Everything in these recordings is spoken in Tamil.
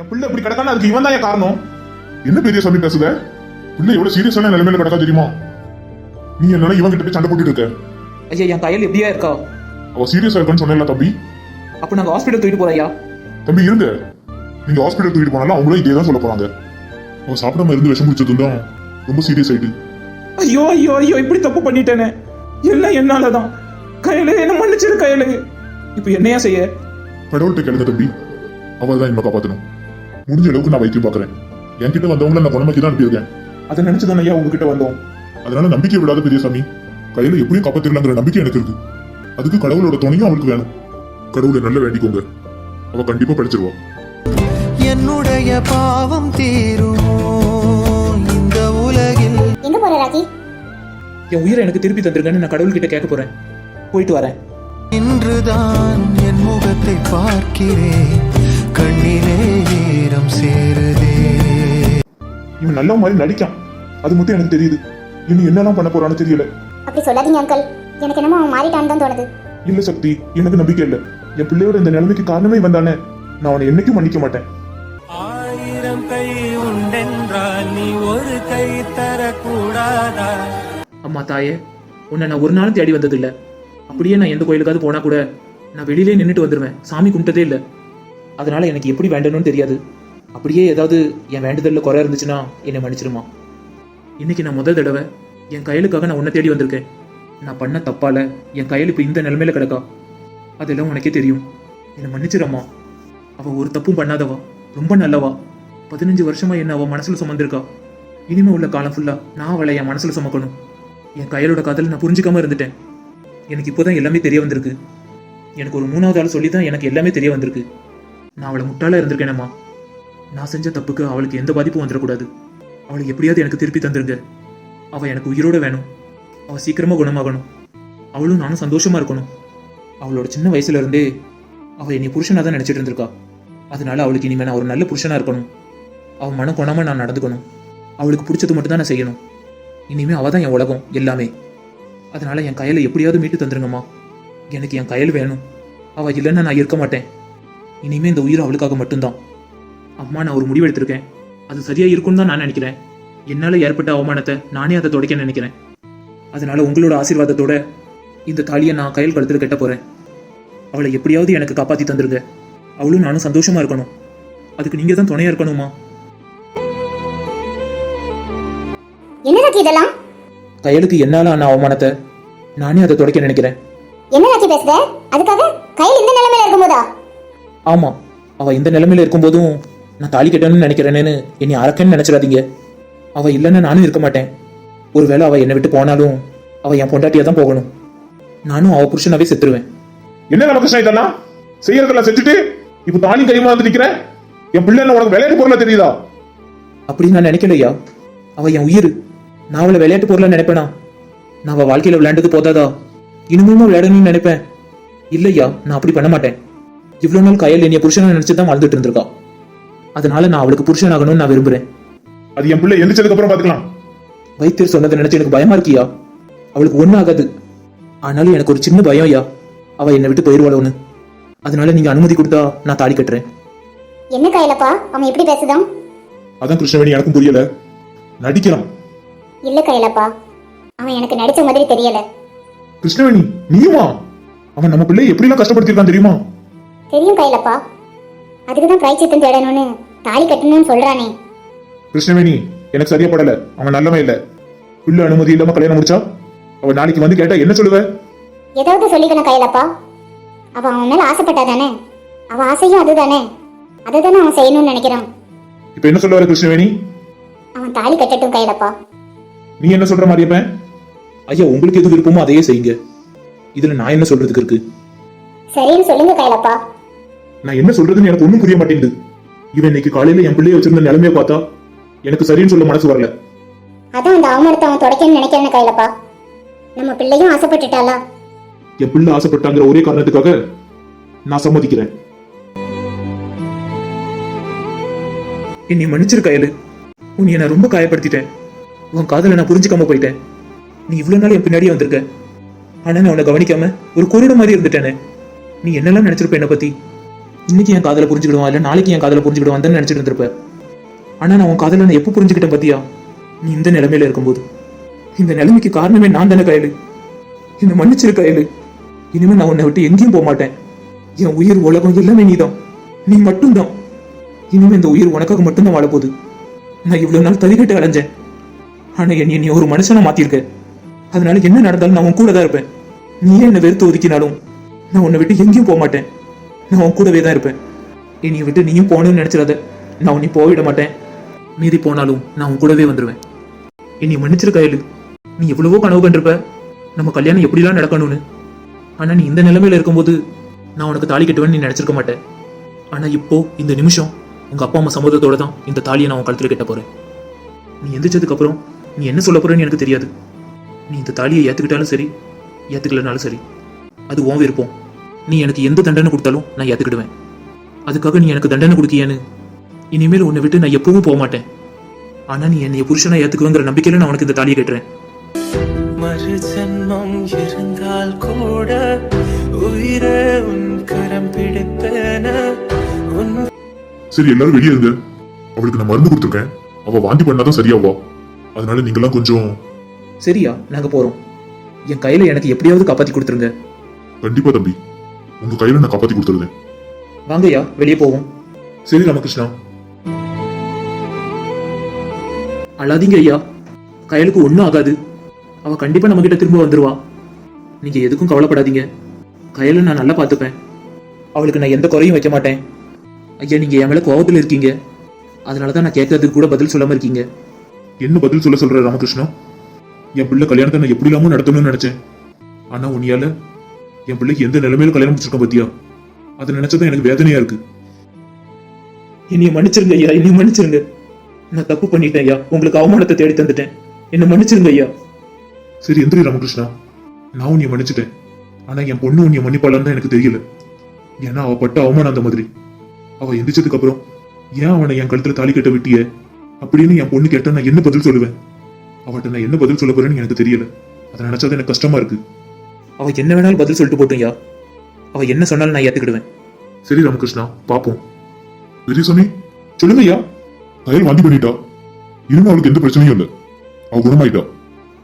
என் பிள்ளை இப்படி கிடக்கான? அதுக்கு இவன் தான் காரணம்? என்ன பெரிய சாமி பேசுத? பிள்ளை எவ்வளவு சீரியஸான நிலைமையில கிடக்கா தெரியுமா? நீ என்னன்னா இவன் கிட்ட போய் சண்டை போட்டுட்டு இருக்க. ஐயா என் கையில் எப்படியா இருக்கா? அவ சீரியஸா இருக்கான்னு சொன்னேன்ல தம்பி. அப்போ நாங்கள் ஹாஸ்பிட்டல் தூக்கிட்டு போறோம் ஐயா தம்பி இருங்க. நீங்க ஹாஸ்பிட்டல் தூக்கிட்டு போனாலும் அவங்களும் இதே தான் சொல்ல போறாங்க. அவன் சாப்பிடாம இருந்து விஷம் குடிச்சதும் தான் ரொம்ப சீரியஸ் ஆயிட்டு. ஐயோ ஐயோ ஐயோ இப்படி தப்பு பண்ணிட்டேனே. எல்லாம் என்னால தான் கையில என்ன மன்னிச்சிரு கையில. இப்போ என்னையா செய்ய? கடவுள்கிட்ட கேளுங்க தம்பி. அவள் தான் இனிமே காப்பாத்தணும். முடிஞ்ச அளவுக்கு நான் வைத்தியம் பார்க்கறேன். என்கிட்ட வந்தவங்கள நான் குணமாக்கி தான் அனுப்பியிருக்கேன். அதை நினைச்சு தானே ஐயா உங்ககிட்ட வந்தோம். அதனால நம்பிக்கை விடாத பெரியசாமி. கையில எப்படியும் காப்பாத்திரலாங்கிற நம்பிக்கை எனக்கு இருக்கு. அதுக்கு கடவுளோட துணையும் அவளுக்கு வேணும். கடவுளை நல்லா வேண்டிக்கோங்க. அவ கண்டிப்பா படிச்சிருவா. என்னுடைய பாவம் தீருமோ இந்த உலகில்? எங்க போற ராக்கி என் உயிரை எனக்கு திருப்பி தந்துருங்கன்னு நான் கடவுள்கிட்ட கேட்க போறேன். போயிட்டு வரேன். இன்றுதான் என் முகத்தை பார்க்கிறேன். கண்ணிலே ஈரம் சேருதே. இவன் நல்ல மாதிரி நடிக்கான். அது மட்டும் எனக்கு தெரியுது. இன்னும் என்னெல்லாம் பண்ண போறான்னு தெரியல. அப்படி சொல்லாதீங்க அங்கிள் எனக்கு என்னமோ அவன் மாறிட்டான்னு தான் தோணுது. இல்ல சக்தி எனக்கு நம்பிக்கை இல்ல. என் பிள்ளையோட இந்த நிலைமைக்கு காரணமே இவன் தானே. நான் அவனை என்னைக்கும் மன்னிக்க மாட்டேன். ஆயிரம் கை உண்டென்றால் நீ ஒரு கை தரக்கூடாதா? அம்மா தாயே உன்னை நான் ஒரு நாளும் தேடி வந்தது இல்ல அப்படியே நான் எந்த கோயிலுக்காவது போனா கூட நான் வெளியிலே நின்றுட்டு வந்துருவேன். சாமி கும்பிட்டதே இல்லை. அதனால எனக்கு எப்படி வேண்டணும்னு தெரியாது. அப்படியே ஏதாவது என் வேண்டுதலில் குறை இருந்துச்சுன்னா என்னை மன்னிச்சிருமா? இன்னைக்கு நான் முதல் தடவை என் கையலுக்காக நான் உன்னை தேடி வந்திருக்கேன். நான் பண்ண தப்பால என் கையில் இப்போ இந்த நிலைமையில கிடக்கா? அதெல்லாம் உனக்கே தெரியும். என்னை மன்னிச்சிடம்மா அவ ஒரு தப்பும் பண்ணாதவா? ரொம்ப நல்லவா? பதினஞ்சு வருஷமா என்ன அவ மனசுல சுமந்திருக்கா? இனிமே உள்ள காலம் ஃபுல்லா நான் அவளை என் மனசுல சுமக்கணும். என் கையலோட காதல் நான் புரிஞ்சுக்காம இருந்துட்டேன். எனக்கு இப்போதான் எல்லாமே தெரிய வந்திருக்கு. எனக்கு ஒரு மூணாவது ஆள் சொல்லி தான் எனக்கு எல்லாமே தெரிய வந்திருக்கு. நான் அவளை முட்டாளாக இருந்திருக்கேனம்மா. நான் செஞ்ச தப்புக்கு அவளுக்கு எந்த பாதிப்பும் வந்துடக்கூடாது. அவளுக்கு எப்படியாவது எனக்கு திருப்பி தந்துருங்க. அவள் எனக்கு உயிரோட வேணும். அவள் சீக்கிரமாக குணமாகணும். அவளும் நானும் சந்தோஷமாக இருக்கணும். அவளோட சின்ன வயசுல இருந்தே அவ என்னை புருஷனாக தான் நினச்சிட்டு இருந்திருக்கா. அதனால அவளுக்கு இனிமேல் நான் ஒரு நல்ல புருஷனாக இருக்கணும். அவன் மனம் கொணாமல் நான் நடந்துக்கணும். அவளுக்கு பிடிச்சது மட்டும் தான் நான் செய்யணும். இனிமேல் அவள் தான் என் உலகம் எல்லாமே. அதனால என் கையில் எப்படியாவது மீட்டு தந்துருங்கம்மா. எனக்கு என் கையில் வேணும். அவள் இல்லைன்னா நான் இருக்க மாட்டேன். இனிமே இந்த உயிர் அவளுக்காக மட்டும்தான். அம்மா நான் ஒரு முடிவு எடுத்திருக்கேன். அது சரியா இருக்கும்னு தான் நான் நினைக்கிறேன். என்னால ஏற்பட்ட அவமானத்தை நானே அதை துடைக்க நினைக்கிறேன். அதனால உங்களோட ஆசீர்வாதத்தோட இந்த தாலியை நான் கையில் கழுத்துல கட்ட போறேன். அவளை எப்படியாவது எனக்கு காப்பாத்தி தந்துருங்க. அவளும் நானும் சந்தோஷமா இருக்கணும். அதுக்கு நீங்க தான் துணையா இருக்கணுமா என்ன ராக்கி இதெல்லாம்? கையலுக்கு என்னால ஆன அவமானத்தை நானே அதை துடைக்க நினைக்கிறேன். என்ன பேசுத? அதுக்காக கையில் இந்த நிலைமையில இருக்கும்போதா? ஆமா அவ இந்த நிலைமையில இருக்கும்போதும் நான் தாலி கட்டணும்னு நினைக்கிறேன்னு என்னை அரக்கன்னு நினைச்சிடாதீங்க. அவ இல்லைன்னா நானும் இருக்க மாட்டேன். ஒருவேளை அவ என்னை விட்டு போனாலும் அவ என் பொண்டாட்டியா தான் போகணும். நானும் அவ புருஷனாவே செத்துருவேன். என்ன நமக்கு இதெல்லாம் செய்யறதெல்லாம் செஞ்சுட்டு இப்ப தாலி கைமா வந்து என் பிள்ளை உனக்கு விளையாட்டு பொருளா தெரியுதா? அப்படி நான் நினைக்கலையா? அவ என் உயிர். நான் அவளை விளையாட்டு பொருளா நினைப்பேனா? நான் அவ வாழ்க்கையில விளையாண்டது போதாதா? இனிமேலும் விளையாடணும்னு நினைப்பேன். இல்லையா நான் அப்படி பண்ண மாட்டேன். இவ்வளவு நாள் கையில் என்னைய புருஷனா நினைச்சு தான் வாழ்ந்துட்டு இருந்திருக்கா. அதனால நான் அவளுக்கு புருஷனாகணும்னு நான் விரும்புறேன். அது என் பிள்ளை எந்திரிச்சதுக்கு அப்புறம் பாத்துக்கலாம் வைத்தியர் சொன்னதை நினைச்சு எனக்கு பயமா இருக்கியா? அவளுக்கு ஒன்றும் ஆகாது. ஆனாலும் எனக்கு ஒரு சின்ன பயம் ஐயா. அவ என்னை விட்டு போயிடுவாளோன்னு அதனால நீங்க அனுமதி கொடுத்தா நான் தாலி கட்டுறேன். என்ன கையிலப்பா அவன் எப்படி பேசுதான்? அதான் கிருஷ்ணவேணி எனக்கும் புரியல. நடிக்கிறான் இல்ல கையிலப்பா அவன் எனக்கு நடிச்ச மாதிரி தெரியல. கிருஷ்ணவேணி நீயுமா? அவன் நம்ம பிள்ளையை எப்படிலாம் கஷ்டப்படுத்திருக்கான் தெரியுமா? தெரியும் கையிலப்பா. அதுக்கு தான் பிராய்ச்சித்தம் தேடணும்னு தாலி கட்டணும்னு சொல்றானே. கிருஷ்ணவேணி எனக்கு சரியா படல. அவன் நல்லவன் இல்ல. பிள்ளை அனுமதி இல்லாம கல்யாணம் முடிச்சா? அவன் நாளைக்கு வந்து கேட்டா என்ன சொல்லுவ? ஏதாவது சொல்லிக்கணும் கையிலப்பா. அவ அவன் மேல ஆசைப்பட்டா தானே அவ ஆசையும் அதுதானே. அதை தானே அவன் செய்யணும்னு நினைக்கிறான். இப்ப என்ன சொல்ல வர கிருஷ்ணவேணி? அவன் தாலி கட்டட்டும் கையிலப்பா. நீ என்ன சொல்ற மாதிரியப்ப ஐயா உங்களுக்கு எது விருப்பமோ அதையே செய்யுங்க. இதுல நான் என்ன சொல்றதுக்கு இருக்கு? சரின்னு சொல்லுங்க கையிலப்பா. நான் என்ன சொல்றதுன்னு எனக்கு ஒண்ணும் புரிய மாட்டேங்குது. இவன் இன்னைக்கு காலையில என் பிள்ளைய வச்சிருந்த நிலைமைய பார்த்தா எனக்கு சரின்னு சொல்ல மனசு வரல. அதான் அந்த அவமானத்தை அவன் தொடக்கணும்னு நினைக்கிறேன்னு கையிலப்பா. நம்ம பிள்ளையும் ஆசைப்பட்டுட்டாளா? என் பிள்ளை ஆசைப்பட்டாங்கிற ஒரே காரணத்துக்காக நான் சம்மதிக்கிறேன். என்னை மன்னிச்சிரு கையலு. உன்னை நான் ரொம்ப காயப்படுத்திட்டேன். உன் காதலை நான் புரிஞ்சுக்காம போயிட்டேன். நீ இவ்வளவு நாள் என் பின்னாடியே வந்திருக்க. ஆனா நான் உன்னை கவனிக்காம ஒரு குருட மாதிரி இருந்துட்டேனே. நீ என்னெல்லாம் நினைச்சிருப்ப என்னை பத்தி? இன்னைக்கு என் காதலை புரிஞ்சுக்கிடுவான் இல்லை நாளைக்கு என் காதலை புரிஞ்சுக்கிடுவான்னு நினைச்சிட்டு இருந்திருப்ப. ஆனா நான் உன் காதலை நான் எப்போ புரிஞ்சுக்கிட்டேன் பத்தியா? நீ இந்த நிலைமையில இருக்கும்போது. இந்த நிலைமைக்கு காரணமே நான் தானே கையலு. என்னை மன்னிச்சிரு கையலு. இனிமே நான் உன்னை விட்டு எங்கேயும் போக மாட்டேன். என் உயிர் உலகம் எல்லாமே நீதான். நீ மட்டும்தான். இனிமே இந்த உயிர் உனக்காக மட்டும்தான் வாழப்போகுது. நான் இவ்வளவு நாள் தறிகட்டு அடைஞ்சேன் ஆனா என்னை நீ ஒரு மனுஷனை மாத்திருக்க அதனால என்ன நடந்தாலும் நான் உன் கூட தான் இருப்பேன் நீயே என்னை வெறுத்து ஒதுக்கினாலும் நான் உன்னை விட்டு எங்கேயும் போக மாட்டேன். நான் உன் கூடவே தான் இருப்பேன். என்னைய விட்டு நீயும் போகணும்னு நினைச்சிடாத நான் உன்னை போவிட மாட்டேன். மீறி போனாலும் நான் உன் கூடவே வந்துடுவேன் என்னை மன்னிச்சிரு கையலு நீ எவ்வளவோ கனவு கண்டிருப்ப. நம்ம கல்யாணம் எப்படிலாம் நடக்கணும்னு. ஆனால் நீ இந்த நிலைமையில் இருக்கும்போது நான் உனக்கு தாலி கட்டுவேன்னு நீ நினச்சிருக்க மாட்டேன். ஆனால் இப்போ இந்த நிமிஷம் உங்கள் அப்பா அம்மா சம்மதத்தோட தான் இந்த தாலியை நான் உன் கழுத்தில் கட்ட போகிறேன் நீ எந்திரிச்சதுக்கப்புறம் நீ என்ன சொல்ல போகிறேன்னு எனக்கு தெரியாது. நீ இந்த தாலியை ஏற்றுக்கிட்டாலும் சரி ஏற்றுக்கலனாலும் சரி அது உன் விருப்பம். நீ எனக்கு எந்த தண்டனை கொடுத்தாலும் நான் ஏத்துக்கிடுவேன். அதுக்காக நீ எனக்கு தண்டனை கொடுக்கியான்னு. இனிமேல் உன்னை விட்டு நான் எப்பவும் போக மாட்டேன். ஆனா நீ என்னைய புருஷனா ஏத்துக்குவேங்கிற நம்பிக்கையில நான் உனக்கு இந்த தாலியை கட்டுறேன். மறு ஜென்மம் இருந்தால் கூட உயிரை உன் கரம் பிடிப்பேன. சரி எல்லாரும் வெளியே இருங்க. அவளுக்கு நான் மருந்து கொடுத்துருக்கேன். அவ வாந்தி பண்ணாதான் சரியாவா? அதனால நீங்கெல்லாம் கொஞ்சம் சரியா நாங்க போறோம். என் கையில எனக்கு எப்படியாவது காப்பாத்தி கொடுத்துருங்க. கண்டிப்பா தம்பி. உங்க கையில நான் காப்பாத்தி கொடுத்துருந்தேன் வாங்கய்யா வெளியே போவோம். சரி ராமகிருஷ்ணா. அழாதீங்க ஐயா. கையலுக்கு ஒன்றும் ஆகாது. அவ கண்டிப்பா நம்ம கிட்ட திரும்ப வந்துருவா. நீங்க எதுக்கும் கவலைப்படாதீங்க. கையலை நான் நல்லா பார்த்துப்பேன். அவளுக்கு நான் எந்த குறையும் வைக்க மாட்டேன். ஐயா நீங்க என் மேல கோவத்துல இருக்கீங்க. அதனால தான் நான் கேட்கறதுக்கு கூட பதில் சொல்லாம இருக்கீங்க. என்ன பதில் சொல்ல சொல்ற ராமகிருஷ்ணா? என் பிள்ளை கல்யாணத்தை நான் எப்படி இல்லாம நடத்தணும்னு நினைச்சேன். ஆனா உன்னையால என் பிள்ளைக்கு எந்த நிலைமையில கல்யாணம் முடிச்சிருக்கேன் பத்தியா அதை நினைச்சதான் எனக்கு வேதனையா இருக்கு. என்னைய மன்னிச்சிருங்க ஐயா என்னைய மன்னிச்சிருங்க. நான் தப்பு பண்ணிட்டேன் ஐயா. உங்களுக்கு அவமானத்தை தேடி தந்துட்டேன். என்னை மன்னிச்சிருங்க ஐயா. சரி எந்திரி ராமகிருஷ்ணா. நான் உன்னை மன்னிச்சிட்டேன். ஆனா என் பொண்ணு உன்னை மன்னிப்பாளன்னு தான் எனக்கு தெரியல. ஏன்னா அவ பட்ட அவமானம் அந்த மாதிரி. அவ எந்திரிச்சதுக்கு அப்புறம் ஏன் அவனை என் கழுத்துல தாலி கட்ட விட்டிய? அப்படின்னு என் பொண்ணு கேட்டா நான் என்ன பதில் சொல்லுவேன்? அவட்ட நான் என்ன பதில் சொல்ல போறேன்னு எனக்கு தெரியல. அதை நினைச்சது எனக்கு கஷ்டமா இருக்கு. அவ என்ன வேணாலும் பதில் சொல்லிட்டு போட்டும் ஐயா. அவ என்ன சொன்னாலும் நான் ஏத்துக்கிடுவேன். சரி ராமகிருஷ்ணா பாப்போம். பெரியசாமி சொல்லுங்க ஐயா. கயல் வாந்தி பண்ணிட்டா. இனிமே அவளுக்கு எந்த பிரச்சனையும் இல்லை. அவ குணமாயிட்டா.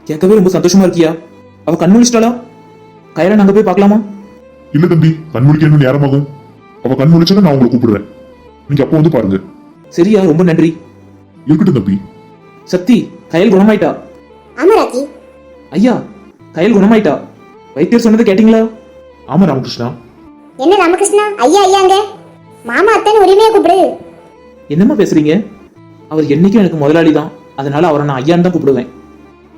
கேட்கவே ரொம்ப சந்தோஷமா இருக்கியா? அவ கண் முழிச்சிட்டாளா? கையில நாங்க போய் பார்க்கலாமா? இல்ல தம்பி. கண் முழிக்க இன்னும் நேரமாகும். அவ கண் முழிச்சதை நான் உங்களை கூப்பிடுறேன். நீங்க அப்போ வந்து பாருங்க. சரியா ரொம்ப நன்றி. இருக்கட்டும் தம்பி. சக்தி கயல் குணமாயிட்டா? ஆமா ஐயா கயல் குணமாயிட்டா? வைத்தியர் சொன்னதை கேட்டீங்களா? ஆமா ராமகிருஷ்ணா. என்ன ராமகிருஷ்ணா? ஐயா ஐயாங்க மாமா அத்தனை உரிமையா கூப்பிடு. என்னம்மா பேசுறீங்க? அவர் என்னைக்கும் எனக்கு முதலாளி தான். அதனால அவரை நான் ஐயான்னு தான் கூப்பிடுவேன்.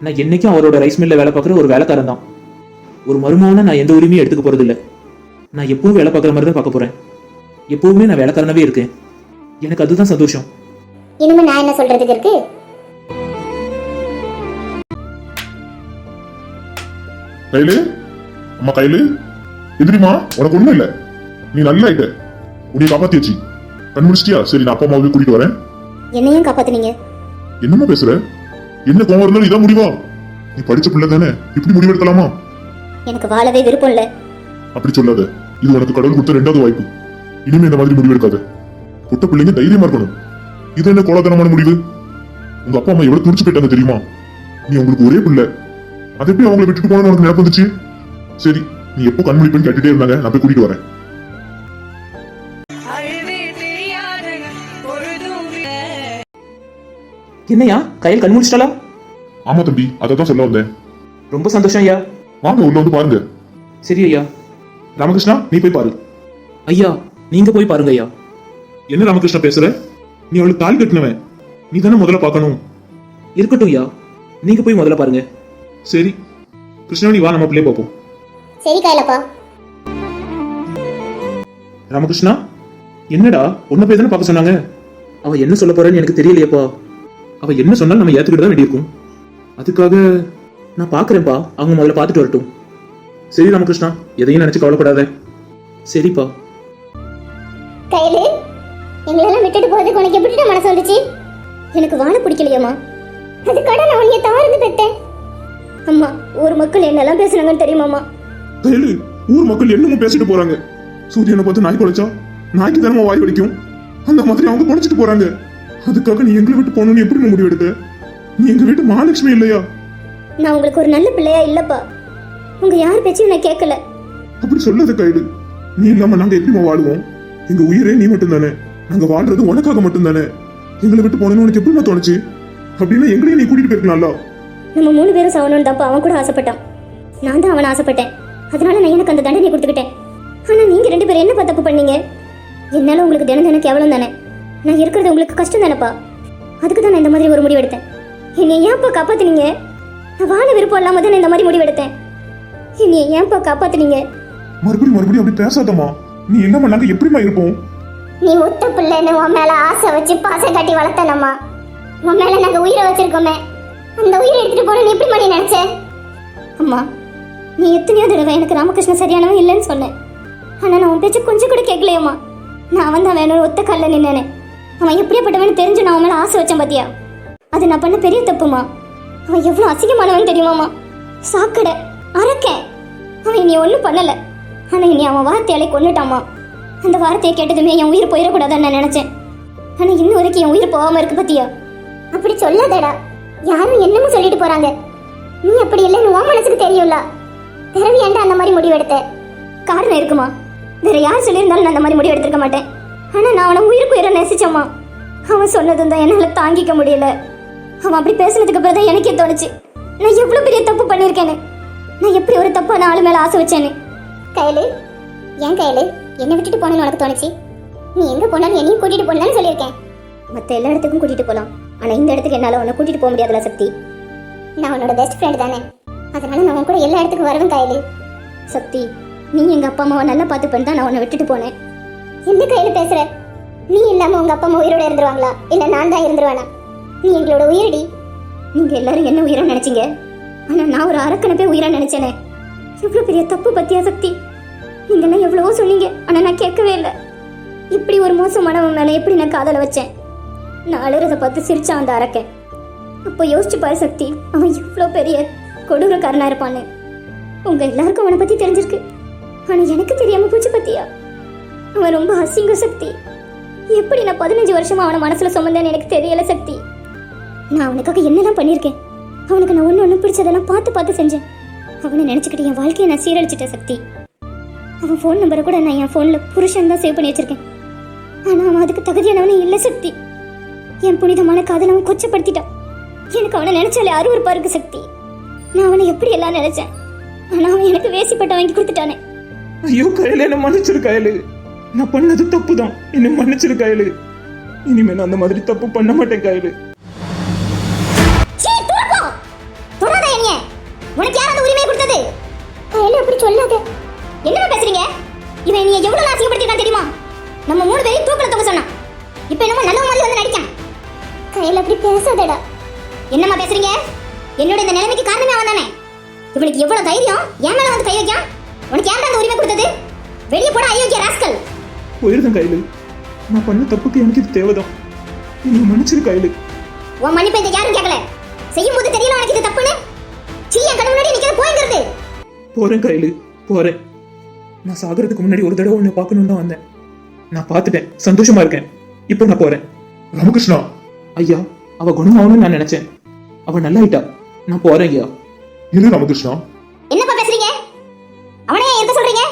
நான் என்னைக்கும் அவரோட ரைஸ் மில்ல வேலை பார்க்குற ஒரு வேலைக்காரன் தான். ஒரு மருமகனை நான் எந்த உரிமையும் எடுத்துக்க போறதில்ல. நான் எப்பவும் வேலை பார்க்குற மாதிரி தான் பார்க்க போறேன். எப்பவுமே நான் வேலைக்காரனாவே இருக்கேன். எனக்கு அதுதான் சந்தோஷம். இனிமே நான் என்ன சொல்றதுக்கு இருக்கு? கையில அம்மா கையில. எதிரிமா உனக்கு ஒண்ணும் இல்ல. நீ நல்லா ஆயிட்ட உன்னை காப்பாத்தியாச்சு. கண் முடிச்சிட்டியா? சரி நான் அப்பா அம்மாவை கூட்டிட்டு வரேன். என்னையும் காப்பாத்துனீங்க. என்னம்மா பேசுற? என்ன கோவம் இருந்தாலும் இதான் முடிவா? நீ படிச்ச பிள்ளை தானே? இப்படி முடிவெடுக்கலாமா? எனக்கு வாழவே விருப்பம் இல்ல. அப்படி சொல்லாத. இது உனக்கு கடவுள் கொடுத்த ரெண்டாவது வாய்ப்பு. இனிமே இந்த மாதிரி முடிவெடுக்காத. புட்ட பிள்ளைங்க தைரியமா இருக்கணும். இது என்ன கோலாதனமான முடிவு? உங்க அப்பா அம்மா எவ்வளவு துடிச்சு போயிட்டாங்க தெரியுமா? நீ உங்களுக்கு ஒரே பிள்ளை. அதை எப்படி அவங்களை விட்டுட்டு போனது உனக்கு நினைப்பு வந்துச்சு? சரி நீ எப்போ கண்மொழிப்பேன்னு கேட்டுட்டே இருந்தாங்க நான் போய் கூட்டிட்டு வரேன். என்னையா? கையில் கண் முடிச்சிட்டாளா? ஆமா தம்பி அதை தான் சொல்ல வந்தேன். ரொம்ப சந்தோஷம் ஐயா. வாங்க உள்ள வந்து பாருங்க. சரி ஐயா. ராமகிருஷ்ணா நீ போய் பாரு. ஐயா நீங்க போய் பாருங்க ஐயா. என்ன ராமகிருஷ்ணா பேசுற? நீ அவளுக்கு தாலி கட்டினவன். நீ தானே முதல்ல பார்க்கணும். இருக்கட்டும் ஐயா. நீங்க போய் முதல்ல பாருங்க. சரி. கிருஷ்ணா நீ வா நம்ம பிள்ளைய பார்ப்போம். சரி கையிலப்பா ராமகிருஷ்ணா என்னடா? உன்னை போய் தானே பார்க்க சொன்னாங்க? அவ என்ன சொல்ல போறான்னு எனக்கு தெரியலையேப்பா. அவ என்ன சொன்னாலும் நம்ம ஏத்துக்கிட்டு தான் வேண்டியிருக்கும். அதுக்காக நான் பாக்குறேன்ப்பா அவங்க முதல்ல பார்த்துட்டு வரட்டும். சரி ராமகிருஷ்ணா எதையும் நினைச்சு கவலைப்படாத. சரிப்பா. கையில எங்களெல்லாம் விட்டுட்டு போறதுக்கு உனக்கு எப்படி மனசு வந்துச்சு? எனக்கு வாழ பிடிக்கலையம்மா. அதுக்காக நான் உன்னைய தாழ்ந்து பெற்றேன் அம்மா ஊர் மக்கள் என்னெல்லாம் பேசுனாங்கன்னு தெரியுமாம்மா? கையில ஊர் மக்கள் என்னமோ பேசிட்டு போறாங்க. சூரியனை பார்த்து நாய் குலைச்சா நாய்க்கு தானமா வாய் வலிக்கும்? அந்த மாதிரி அவங்க குறைச்சிட்டு போறாங்க. அதுக்காக நீ எங்களை விட்டு போகணும்னு எப்படி முடிவெடுத்த நீ எங்க வீட்டு மகாலட்சுமி இல்லையா? நான் உங்களுக்கு ஒரு நல்ல பிள்ளையா இல்லப்பா. உங்க யார் பேச்சையும் நான் கேட்கல. அப்படி சொல்லாத கைடு நீ இல்லாம நாங்க எப்படிமா வாழுவோம்? எங்க உயிரே நீ மட்டும் தானே நாங்க வாழ்றது உனக்காக மட்டும் தானே எங்களை விட்டு போனேன்னு உனக்கு எப்படிமா தோணுச்சு? அப்படின்னா எங்களையும் நீ கூட்டிட்டு போயிருக்கலாம்ல. நம்ம மூணு பேரும் சாவணும்னு தாப்பா அவன் கூட ஆசைப்பட்டான். நான் தான் அவனை ஆசைப்பட்டேன். அதனால நான் எனக்கு அந்த தண்டனை கொடுத்துக்கிட்டேன். ஆனா நீங்க ரெண்டு பேரும் என்னப்பா தப்பு பண்ணீங்க? என்னால உங்களுக்கு தினம் தினம் கேவலம் தானே? நான் இருக்கிறது உங்களுக்கு கஷ்டம் தானேப்பா? அதுக்கு தான் நான் இந்த மாதிரி ஒரு முடிவு எடுத்தேன். என்னை ஏன்ப்பா காப்பாத்துனீங்க? நான் வாழ விருப்பம் இல்லாம தான் நான் இந்த மாதிரி முடிவு எடுத்தேன். என்னை ஏன்ப்பா காப்பாத்துனீங்க? மறுபடியும் மறுபடியும் அப்படி பேசாதம்மா. நீ இல்லாம நாங்க எப்படிமா இருப்போம்? நீ ஒத்த பிள்ளைன்னு உன் மேல ஆசை வச்சு பாசம் காட்டி வளர்த்தனம்மா. உன் மேல நாங்க உயிரை வச்சிருக்கோமே. அந்த உயிரை எடுத்துட்டு போன நீ எப்படி பண்ணி நினைச்ச? அம்மா நீ எத்தனையோ தடவை எனக்கு ராமகிருஷ்ணன் சரியானவன் இல்லைன்னு சொன்னேன். ஆனால் நான் உன் பேச்சு கொஞ்சம் கூட கேட்கலையம்மா. நான் வந்து அவன் என்னோட ஒத்த கல்ல நின்னேனே. அவன் எப்படியாப்பட்டவன் தெரிஞ்சு நான் அவன் ஆசை வச்சேன் பாத்தியா? அது நான் பண்ண பெரிய தப்புமா? அவன் எவ்வளோ அசிங்கமானவன் தெரியுமாம்மா? சாக்கடை அரக்கன் அவன் இனி ஒன்றும் பண்ணலை. ஆனால் இனி அவன் வார்த்தையாலே கொன்னுட்டாமா அந்த வார்த்தையை கேட்டதுமே என் உயிர் போயிடக்கூடாதுன்னு நான் நினச்சேன். ஆனால் இன்னும் வரைக்கும் என் உயிர் போகாமல் இருக்கு பத்தியா? அப்படி சொல்லாதடா. யாரும் என்னமோ சொல்லிட்டு போறாங்க. நீ அப்படி இல்லைன்னு உன் மனசுக்கு தெரியும்ல. பிறவி ஏன்டா அந்த மாதிரி முடிவு எடுத்த காரணம் இருக்குமா? வேற யார் சொல்லியிருந்தாலும் நான் அந்த மாதிரி முடிவு எடுத்திருக்க மாட்டேன். ஆனா நான் அவனை உயிருக்கு உயிரை நேசிச்சம்மா. அவன் சொன்னதும் தான் என்னால தாங்கிக்க முடியல. அவன் அப்படி பேசுனதுக்கு அப்புறம் தான் எனக்கே தோணுச்சு. நான் எவ்வளவு பெரிய தப்பு பண்ணியிருக்கேன்னு நான் எப்படி ஒரு தப்பான ஆளு மேல ஆசை வச்சேன்னு கையலு ஏன் கையலு? என்னை விட்டுட்டு போனேன்னு உனக்கு தோணுச்சு? நீ எங்க போனாலும் என்னையும் கூட்டிட்டு போனேன்னு சொல்லியிருக்கேன். மத்த எல்லா இடத்துக்கும் கூட்டிட்டு போலாம். ஆனா இந்த இடத்துக்கு என்னால உன்னை கூட்டிட்டு போக முடியாதுல சக்தி. நான் உன்னோட பெஸ்ட் ஃப்ரெண்ட் தானே. அதனால நான் உன் கூட எல்லா இடத்துக்கும் வரவும் கையில சக்தி நீ எங்க அப்பா அம்மாவை நல்லா பார்த்துப்பேன்னு தான் நான் உன்னை விட்டுட்டு போனேன். எந்த கையில பேசுற? நீ இல்லாம உங்க அப்பா அம்மா உயிரோட இருந்துருவாங்களா? இல்ல நான் தான் இருந்துருவானா? நீ எங்களோட உயிரடி. நீங்க எல்லாரும் என்ன உயிரா நினைச்சீங்க? ஆனா நான் ஒரு அரக்கனை போய் உயிரா நினைச்சேனே. எவ்வளவு பெரிய தப்பு பத்தியா சக்தி? நீங்கெல்லாம் எவ்வளவோ சொன்னீங்க. ஆனா நான் கேட்கவே இல்லை. இப்படி ஒரு மோசமானவன் மேல எப்படி நான் காதல வச்சேன்? நான் அழுறத பார்த்து சிரிச்சான் அந்த அரக்கன். அப்போ யோசிச்சு பாரு சக்தி. அவன் இவ்வளோ பெரிய கொடூரக்காரனா இருப்பான்னு உங்க எல்லாருக்கும் அவனை பத்தி தெரிஞ்சிருக்கு. ஆனா எனக்கு தெரியாம பூச்சி பத்தியா? அவன் ரொம்ப அசிங்க சக்தி. எப்படி நான் பதினஞ்சு வருஷமா அவனை மனசுல சுமந்தேன்னு எனக்கு தெரியல சக்தி. நான் அவனுக்காக என்னெல்லாம் பண்ணியிருக்கேன்? அவனுக்கு நான் ஒன்று ஒன்று பிடிச்சதெல்லாம் பார்த்து பார்த்து செஞ்சேன். அவனை நினச்சிக்கிட்டு என் வாழ்க்கையை நான் சீரழிச்சிட்டேன் சக்தி. அவன் ஃபோன் நம்பரை கூட நான் என் ஃபோனில் புருஷன் தான் சேவ் பண்ணி வச்சிருக்கேன். ஆனால் அவன் அதுக்கு தகுதியானவனே இல்லை சக்தி. என் புனிதமான காதல் அவன் கொச்சப்படுத்திட்டான். எனக்கு அவனை நினைச்சாலே அருவறுப்பா இருக்கு சக்தி. நான் அவனை எப்படி எல்லாம் நினைச்சேன் ஆனால் அவன் எனக்கு வேசிப்பட்ட வாங்கி கொடுத்துட்டானே ஐயோ கையில என்ன மன்னிச்சிரு கையில நான் பண்ணது தப்பு தான் என்ன மன்னிச்சிரு கையில இனிமே நான் அந்த மாதிரி தப்பு பண்ண மாட்டேன் கையில. தொடாத என்னைய. உனக்கு யார் அந்த உரிமையை கொடுத்தது? கையில அப்படி சொல்லாத. என்னம்மா பேசுறீங்க? இவன் என்னைய எவ்வளவு அசிங்கப்படுத்திருக்கான் தெரியுமா? நம்ம மூணு பேரையும் தூக்குல தொங்க சொன்னான். இப்ப என்னமோ நல்லவன் மாதிரி வந்து நடிக்கான். கையில அப்படி பேசாதடா. என்னம்மா பேசுறீங்க? என்னோட இந்த நிலைமைக்கு. இவனுக்கு எவ்வளவு தைரியம் என் மேல வந்து கை வைக்கான்? உனக்கு யார் அந்த உரிமை கொடுத்தது? வெளிய போடா அயோக்கிய ராஸ்கல். போயிருந்தேன் கையில நான் பண்ண தப்புக்கு எனக்கு இது தேவைதான் என்னை மன்னிச்சிரு கையில உன் மன்னிப்பை இங்க யாரும் கேட்கல. செய்யும்போது தெரியல உனக்கு இது தப்புன்னு. சீ, என் கண்ணு முன்னாடி நிக்கிறது போய்ங்கிறது. போறேன் கையில போறேன் நான் சாகிறதுக்கு முன்னாடி ஒரு தடவை உன்னை பார்க்கணும்னு தான் வந்தேன் நான் பார்த்துட்டேன் சந்தோஷமா இருக்கேன் இப்போ நான் போறேன் ராமகிருஷ்ணா ஐயா அவ குணமாகணும்னு நான் நினைச்சேன் அவ நல்லாயிட்டா நான் போறேன் ஐயா இரு ராமகிருஷ்ணா? என்னப்பா பேசுறீங்க? அவனையே எந்த சொல்றீங்க?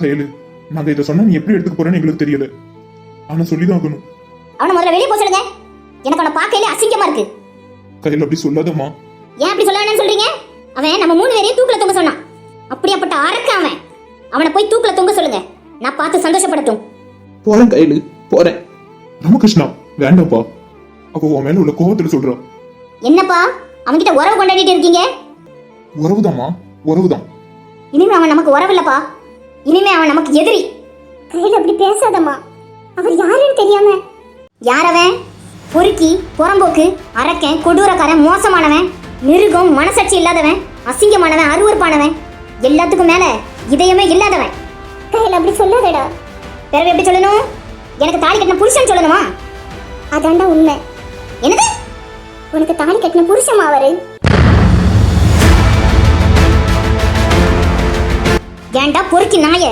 கையலு நாங்க இதை சொன்னா நீ எப்படி எடுத்துக்க போறேன்னு எங்களுக்கு தெரியல. ஆனா சொல்லிதான் ஆகணும். அவனை முதல்ல வெளியே போக சொல்லுங்க. எனக்கு அவனை பார்க்கையில அசிங்கமா இருக்கு. கையில அப்படி சொல்லாதம்மா. ஏன் அப்படி சொல்ல வேணாம்னு சொல்றீங்க? அவன் நம்ம மூணு பேரையும் தூக்குல தொங்க சொன்னான். அப்படியாப்பட்ட அரக்க அவன். அவனை போய் தூக்குல தொங்க சொல்லுங்க. நான் பார்த்து சந்தோஷப்படட்டும் போறேன் கையில போறேன். ராமகிருஷ்ணா வேண்டாம்ப்பா. அவ உன் மேல உள்ள கோபத்துல சொல்றா. என்னப்பா? அவன்கிட்ட உறவு கொண்டாடிட்டு இருக்கீங்க? உறவுதாம்மா உறவுதான் இனிமே அவன் நமக்கு உறவு இல்லப்பா இனிமே அவன் நமக்கு எதிரி. கையில அப்படி பேசாதம்மா. அவர் யாருன்னு தெரியாம. யார் அவன் பொறுக்கி புறம்போக்கு அரக்கன் கொடூரக்காரன் மோசமானவன் மிருகம் மனசாட்சி இல்லாதவன் அசிங்கமானவன் அருவருப்பானவன். எல்லாத்துக்கும் மேல இதயமே இல்லாதவன். கையில அப்படி சொல்லாதடா. பிறகு எப்படி சொல்லணும்? எனக்கு தாலி கட்டின புருஷன் சொல்லணுமா? அதாண்டா உண்மை. என்னது? உனக்கு தாலி கட்டின புருஷமா அவரு. ஏன்டா பொறுக்கி நாய?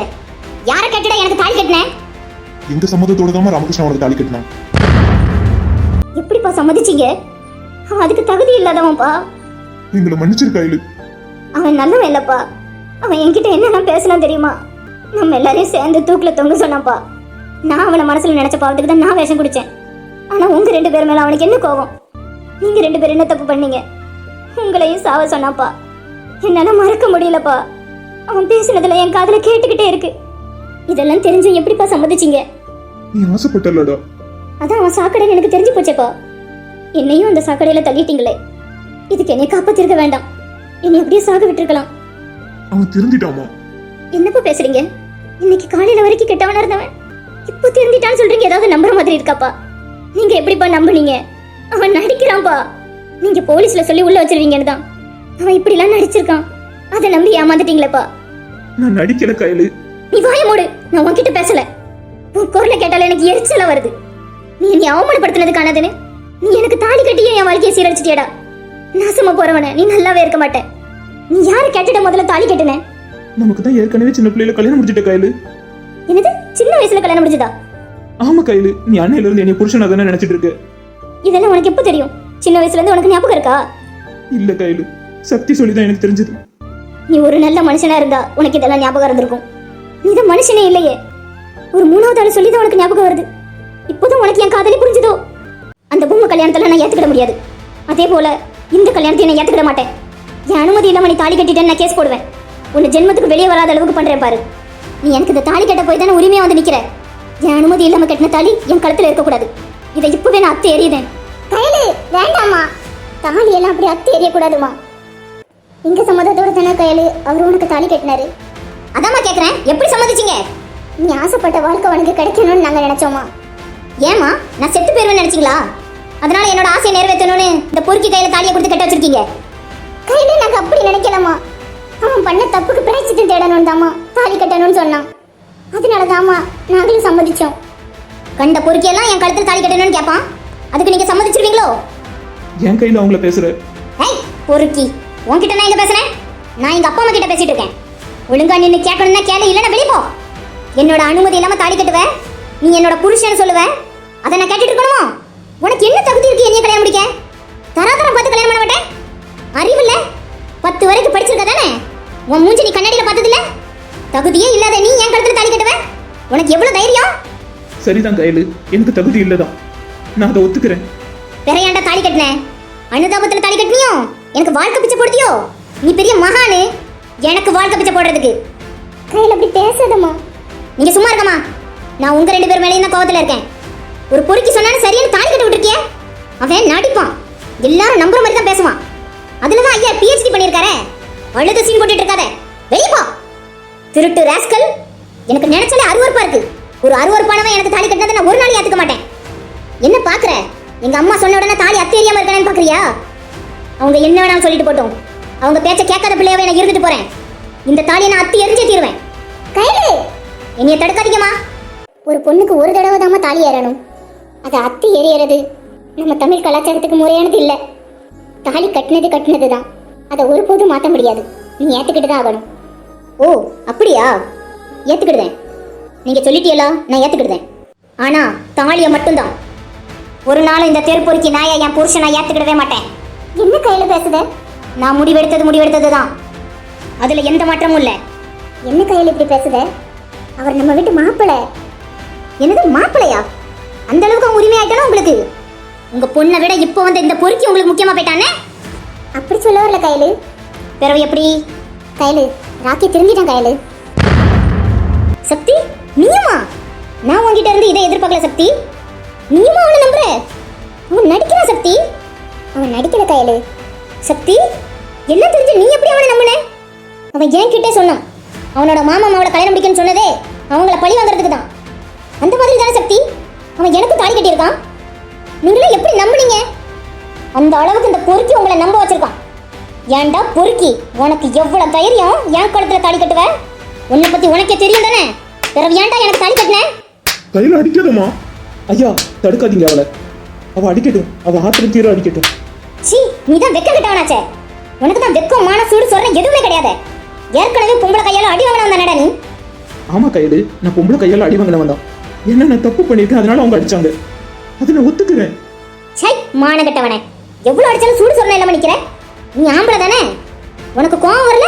யார கட்டிட எனக்கு தாலி கட்டின? எங்க சம்மதத்தோட தான் ராமகிருஷ்ணன் அவனுக்கு தாலி கட்டினான். எப்படிப்பா சம்மதிச்சீங்க? அதுக்கு தகுதி இல்லாதவன்ப்பா எங்களை மன்னிச்சிரு கையில. அவன் நல்லவன் இல்லப்பா. அவன் என்கிட்ட என்னெல்லாம் பேசினான் தெரியுமா? நம்ம எல்லாரையும் சேர்ந்து தூக்குல தொங்க சொன்னான்ப்பா நான் அவனை மனசுல நினைச்ச பாவத்துக்கு தான் நான் வேஷம் குடிச்சேன் ஆனா உங்க ரெண்டு பேர் மேல அவனுக்கு என்ன கோவம் நீங்க ரெண்டு பேரும் என்ன தப்பு பண்ணீங்க? உங்களையும் சாவ சொன்னாப்பா என்னால மறக்க முடியலப்பா. அவன் பேசினதுல என் காதுல கேட்டுக்கிட்டே இருக்கு. இதெல்லாம் தெரிஞ்சு எப்படிப்பா சம்மதிச்சீங்க? நீ ஆசைப்பட்டலடா அதான் அவன் சாக்கடைன்னு எனக்கு தெரிஞ்சு போச்சேப்பா. என்னையும் அந்த சாக்கடையில தள்ளிட்டீங்களே. இதுக்கு என்னை காப்பாத்திருக்க வேண்டாம். என்னை அப்படியே சாக விட்டுருக்கலாம். அவன் திருந்திட்டாமா? என்னப்பா பேசுறீங்க? இன்னைக்கு காலையில வரைக்கும் கெட்டவனா இருந்தவன்? இப்போ திருந்திட்டான்னு சொல்றீங்க ஏதாவது நம்புற மாதிரி இருக்காப்பா? நீங்க எப்படிப்பா நம்புனீங்க? அவன் நடிக்கிறான்ப்பா நீங்க போலீஸ்ல சொல்லி உள்ள வச்சிருவீங்கன்னு தான். அவன் இப்படிலாம் நடிச்சிருக்கான். அதை நம்பி ஏமாந்துட்டீங்களேப்பா. நான் நடிக்கல கையில நீ வாய மூடு. நான் உன்கிட்ட பேசல. உன் குரலை கேட்டால எனக்கு எரிச்சலா வருது. நீ என்னை அவமானப்படுத்தினதுக்கானதுன்னு நீ எனக்கு தாலி கட்டியே என் வாழ்க்கையை சீரழிச்சிட்டியடா? நாசமா போறவன நீ நல்லாவே இருக்க மாட்டேன் நீ யாரு கேட்டுட்ட முதல்ல தாலி கட்டுன? நமக்கு தான் ஏற்கனவே சின்ன பிள்ளையில கல்யாணம் முடிச்சிட்ட கையில என்னது? சின்ன வயசுல கல்யாணம் முடிஞ்சதா? ஆமா கையில நீ அன்னையில இருந்து என்னை புருஷனா தானே நினைச்சிட்டு இருக்க. இதெல்லாம் உனக்கு எப்போ தெரியும்? சின்ன வயசுல இருந்து உனக்கு ஞாபகம் இருக்கா? இல்ல கையில சக்தி சொல்லி தான் எனக்கு தெரிஞ்சது. நீ ஒரு நல்ல மனுஷனா இருந்தா உனக்கு இதெல்லாம் ஞாபகம் இருந்திருக்கும். நீ தான் மனுஷனே இல்லையே. ஒரு மூணாவது ஆள் சொல்லி தான் உனக்கு ஞாபகம் வருது. இப்போதான் உனக்கு என் காதலி புரிஞ்சுதோ? அந்த பொம்மை கல்யாணத்தில் நான் ஏத்துக்கிட முடியாது. அதே போல இந்த கல்யாணத்தை நான் ஏற்றுக்கிட மாட்டேன். என் அனுமதி இல்லாமல் நீ தாலி கட்டிட்டேன்னு நான் கேஸ் போடுவேன். உன்னை ஜென்மத்துக்கு வெளியே வராத அளவுக்கு பண்ணுறேன் பாரு. நீ எனக்கு இந்த தாலி கட்ட போய் தானே உரிமையாக வந்து நிற்கிற என் அனுமதி இல்லாமல் கட்டின தாலி என் கழுத்தில் இருக்கக்கூடாது. இதை இப்போவே நான் அத்தை எறியுதேன். கையில் வேண்டாமா தாலி எல்லாம் அப்படி அத்தை எறியக்கூடாதுமா எங்க சம்மதத்தோட தானே கையில அவர் உனக்கு தாலி கட்டினாரு? அதாம்மா கேக்குறேன். எப்படி சம்மதிச்சீங்க? நீ ஆசைப்பட்ட வாழ்க்கை உனக்கு கிடைக்கணும்னு நாங்க நினைச்சோமா? ஏமா நான் செத்து போயிருவேன் நினைச்சீங்களா? அதனால என்னோட ஆசையை நிறைவேற்றணும்னு இந்த பொறுக்கி கையில தாலியை கொடுத்து கட்ட வச்சிருக்கீங்க. கையில நாங்க அப்படி நினைக்கலாமா அவன் பண்ண தப்புக்கு பிராய்ச்சிட்டு தேடணும் தாமா தாலி கட்டணும்னு சொன்னான். அதனால தாமா நாங்களும் சம்மதிச்சோம். கண்ட பொறுக்கியெல்லாம் என் கழுத்தில் தாலி கட்டணும்னு கேட்பான் அதுக்கு நீங்க சம்மதிச்சிருவீங்களோ? என் கையில அவங்கள பேசுற. ஏய் பொறுக்கி. உன்கிட்ட நான் எங்க பேசுறேன்? நான் எங்க அப்பா அம்மா கிட்ட பேசிட்டு இருக்கேன். ஒழுங்கா நின்னு கேட்கணும்னா கேளு இல்லைன்னா வெளிய போ. என்னோட அனுமதி இல்லாம தாலி கட்டுவ. நீ என்னோட புருஷன் சொல்லுவ. அதை நான் கேட்டுட்டு இருக்கணுமா? உனக்கு என்ன தகுதி இருக்கு என்னைய கல்யாணம் முடிக்க? தராதரம் பார்த்து கல்யாணம் பண்ண மாட்டேன்? அறிவில்ல பத்து வரைக்கும் படிச்சிருக்க தானே? உன் மூஞ்சி நீ கண்ணாடியில பார்த்தது இல்ல தகுதியே இல்லாத நீ என் கழுத்துல தாலி கட்டுவ? உனக்கு எவ்வளவு தைரியம்? சரிதான் கையில. எனக்கு தகுதி இல்லதான். நான் அதை ஒத்துக்கிறேன். வேற ஏன்டா தாலி கட்டின. அனுதாபத்துல தாலி கட்டினியோ? எனக்கு வாழ்க்கை பிச்சை போடுதியோ? நீ பெரிய மகானு. எனக்கு வாழ்க்கை பிச்சை போடுறதுக்கு. கையில் அப்படி பேசாதம்மா. நீங்க சும்மா இருக்கமா நான் உங்க ரெண்டு பேர் மேலேயும் தான் கோவத்துல இருக்கேன். ஒரு பொறுக்கி சொன்னாலும் சரியான தாலி கட்டி விட்டுருக்கிய? அவன் நடிப்பான். எல்லாரும் நம்புற மாதிரி தான் பேசுவான். அதுல தான் ஐயா பிஹெச்டி பண்ணியிருக்காரே. அழுது சீன் போட்டுட்டு இருக்காத வெளிய போ. திருட்டு ராஸ்கல் எனக்கு நினைச்சாலே அருவருப்பா இருக்கு. ஒரு அருவருப்பானவன் எனக்கு தாலி கட்டினதை நான் ஒரு நாள் ஏத்துக்க மாட்டேன். என்ன பாக்குற? எங்க அம்மா சொன்ன உடனே தாலி அத்தேரியாம இருக்கானு பாக்குறியா? அவங்க என்ன வேணாலும் சொல்லிட்டு போட்டோம். அவங்க பேச்ச கேட்காத பிள்ளையாவே நான் இருந்துட்டு போறேன். இந்த தாலியை நான் அத்தி எரிஞ்சே தீருவேன். கையில! என்னைய தடுக்காதீங்கம்மா. ஒரு பொண்ணுக்கு ஒரு தடவை தாம்மா தாலி ஏறணும். அதை அத்தி எறியறது நம்ம தமிழ் கலாச்சாரத்துக்கு முறையானது இல்லை. தாலி கட்டினது கட்டினது தான். அதை ஒருபோதும் மாற்ற முடியாது. நீ ஏத்துக்கிட்டு தான் ஆகணும். ஓ அப்படியா? ஏத்துக்கிடுவேன் நீங்க சொல்லிட்டீங்களா நான் ஏத்துக்கிடுவேன் ஆனா தாலியை மட்டும்தான். ஒரு நாள் இந்த தெருப்பொறுக்கி நாயை என் புருஷனை ஏத்துக்கிடவே மாட்டேன். என்ன கையில பேசுத? நான் முடிவெடுத்தது முடிவெடுத்தது தான் அதுல எந்த மாற்றமும் இல்ல. என்ன கையில இப்படி பேசுத? அவர் நம்ம வீட்டு மாப்பிளை என்னது மாப்பிளையா அந்த அளவுக்கு அவன் உரிமை உங்களுக்கு? உங்க பொண்ணை விட இப்போ வந்த இந்த பொறுக்கி உங்களுக்கு முக்கியமா போயிட்டானே? அப்படி சொல்ல வரல கையில. பிறவு எப்படி? கையில ராக்கி திரும்பிட்டான் கையில. சக்தி நீயுமா? நான் உன்கிட்ட இருந்து இதை எதிர்பார்க்கல சக்தி. நீயுமா அவனை நம்புற? அவன் நடிக்கிறான் சக்தி. அவன் நடிக்கல கையலு. சக்தி என்ன தெரிஞ்சு நீ எப்படி அவனை நம்பின? அவன் என் கிட்டே சொன்னான். அவனோட மாமா அவளை கல்யாணம் முடிக்கன்னு சொன்னதே அவங்கள பழி வாங்குறதுக்கு தான் அந்த மாதிரி தானே சக்தி? அவன் எனக்கு தாலி கட்டியிருக்கான். நீங்களே எப்படி நம்புனீங்க? அந்த அளவுக்கு இந்த பொறுக்கி உங்களை நம்ப வச்சிருக்கான். ஏன்டா பொறுக்கி உனக்கு எவ்வளவு தைரியம்? என் குளத்துல தாலி கட்டுவ? உன்னை பத்தி உனக்கே தெரியும் தானே? பிறகு ஏன்டா எனக்கு தாலி கட்டின? கையில அடிக்காதம்மா. ஐயா தடுக்காதீங்க அவளை. அவ அடிக்கட்டும். அவ ஆத்திரம் தீர அடிக்கட்டும். சீ நீ தான் வெக்கம் கிட்டவனாச்சே உனக்கு தான் வெக்கம் மான சூடு சொல்ற எதுவுமே கிடையாது. ஏற்கனவே பொம்பளை கையால அடி வாங்கின வந்தானடா நீ? ஆமா கையில நான் பொம்பளை கையால அடி வாங்கினவன் தான் என்ன நான் தப்பு பண்ணிருக்கேன் அதனால அவங்க அடிச்சாங்க. அதை நான் ஒத்துக்கிறேன் சை மானகட்டவனே. எவ்வளவு அடிச்சாலும் சூடு சொன்ன இல்லாம நிக்கிற? நீ ஆம்பளை தானே? உனக்கு கோவம் வரல?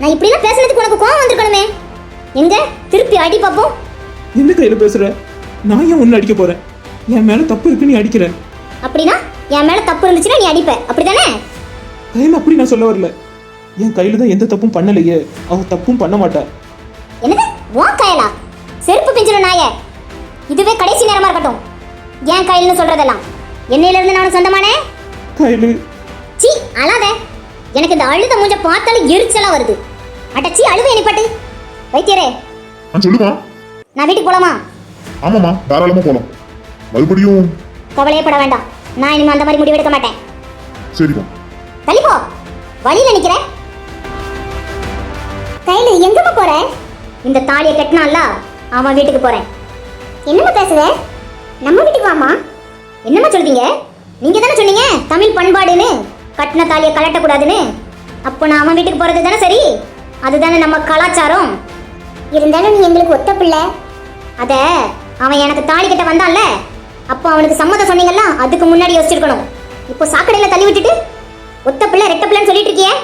நான் இப்படிலாம் பேசுனதுக்கு உனக்கு கோவம் வந்திருக்கணுமே. எங்க? திருப்பி அடி பாப்போம். என்ன கையில பேசுற? நான் ஏன் ஒன்னு அடிக்க போறேன்? என் மேல தப்பு இருக்கு நீ அடிக்கிற. அப்படின்னா என் மேல தப்பு இருந்துச்சுன்னா நீ அடிப்ப. அப்படிதானே கையில அப்படி நான் சொல்ல வரல. என் கையில தான் எந்த தப்பும் பண்ணலையே. அவ தப்பும் பண்ண மாட்டா. என்னது? உன் கையலா? செருப்பு பிஞ்சிடும் நாயே? இதுவே கடைசி நேரமா இருக்கட்டும். ஏன் கையில்னு சொல்றதெல்லாம். என்னையில இருந்து நான் சொந்தமானே? கையில. சீ அழாத. எனக்கு இந்த அழுத மூஞ்ச பார்த்தாலும் எரிச்சலா வருது. அட்டச்சி அழுவே நிப்பாட்டு வைத்தியரே. ஆ சொல்லுமா. நான் வீட்டுக்கு போலாமா? ஆமாம்மா தாராளமா போலாம். மறுபடியும் கவலையே பட வேண்டாம். நான் இனிமே அந்த மாதிரி முடிவெடுக்க மாட்டேன். சரிம்மா தள்ளி போ வழியில நிக்கிற. கையில எங்கம்மா போற? இந்த தாலியை கட்டினான்ல அவன் வீட்டுக்கு போறேன். என்னம்மா பேசுற? நம்ம வீட்டுக்கு வாமா என்னம்மா சொல்றீங்க? நீங்க தானே சொன்னீங்க தமிழ் பண்பாடுன்னு. கட்டின தாலியை கலட்டக்கூடாதுன்னு அப்போ நான் அவன் வீட்டுக்கு போறது தானே சரி? அதுதானே நம்ம கலாச்சாரம். இருந்தாலும் நீ எங்களுக்கு ஒத்த பிள்ளை. அத அவன் எனக்கு தாலி கட்ட வந்தான்ல. அப்போ அவனுக்கு சம்மதம் சொன்னீங்கல்ல அதுக்கு முன்னாடி யோசிச்சிருக்கணும். இப்போ சாக்கடையில தள்ளி விட்டுட்டு ஒத்த பிள்ளை ரெட்ட பிள்ளைன்னு சொல்லிட்டு இருக்கியே?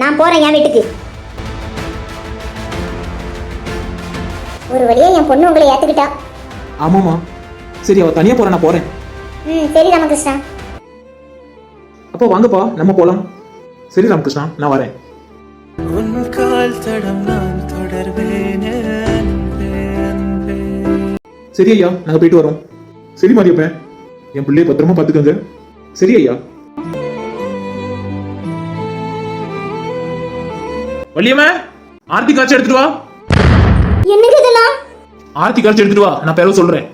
நான் போறேன் என் வீட்டுக்கு. ஒரு வழியா என் பொண்ணு உங்களை ஏத்துக்கிட்டா. ஆமாமா சரி அவ தனியா போற நான் போறேன். ம் சரி ராமகிருஷ்ணா. அப்போ வாங்கப்பா நம்ம போலாம். சரி ராமகிருஷ்ணா நான் வரேன். உன் கால் தடம் நான் தொடர்வேனே சரி ஐயா நாங்க போயிட்டு வரோம். சரி மாரியப்பன் என் பிள்ளைய பத்திரமா பாத்துக்கோங்க சரி ஐயா. வள்ளியம்மா ஆர்த்தி காய்ச்சி எடுத்துட்டு வா. என்னங்க இதெல்லாம்? ஆர்த்தி காய்ச்சி எடுத்துட்டு வா நான் பிறகு சொல்றேன்.